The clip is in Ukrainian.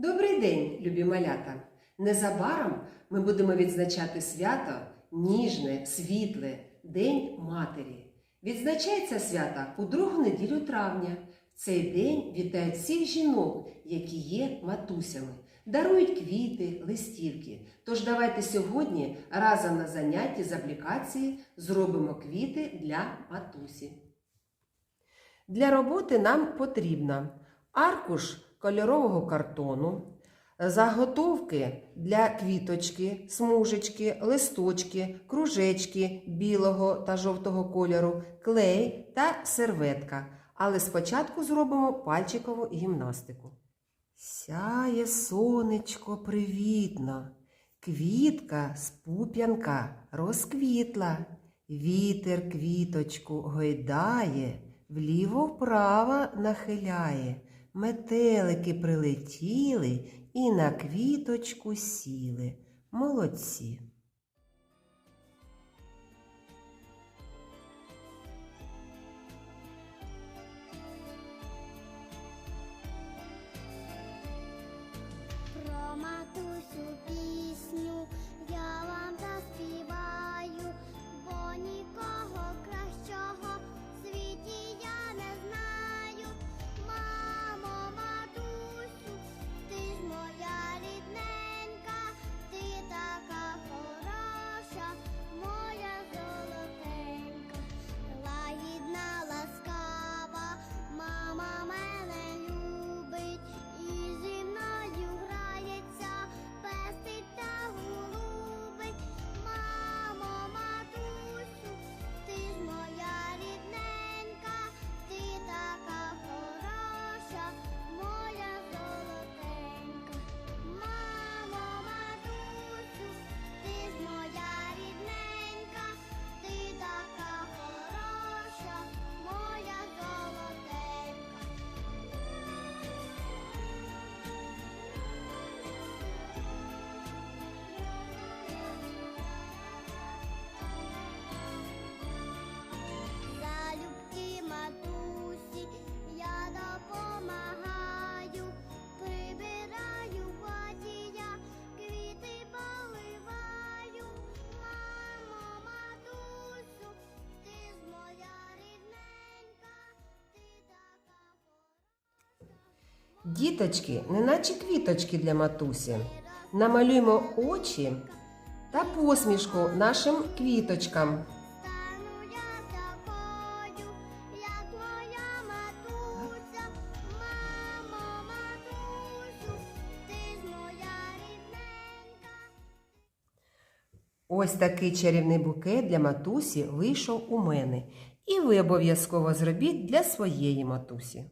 Добрий день, любі малята! Незабаром ми будемо відзначати свято ніжне, світле, День Матері. Відзначається свято у другу неділю травня. В цей день вітають всіх жінок, які є матусями, дарують квіти, листівки. Тож давайте сьогодні разом на занятті з аплікації зробимо квіти для матусі. Для роботи нам потрібно аркуш кольорового картону, заготовки для квіточки, смужечки, листочки, кружечки білого та жовтого кольору, клей та серветка. Але спочатку зробимо пальчикову гімнастику. Сяє сонечко привітно, квітка з пуп'янка розквітла, вітер квіточку гойдає, вліво-вправо нахиляє, метелики прилетіли і на квіточку сіли. Молодці. Про матусю Діточки, неначе квіточки для матусі. Намалюємо очі та посмішку нашим квіточкам. Ось такий чарівний букет для матусі вийшов у мене. І ви обов'язково зробіть для своєї матусі.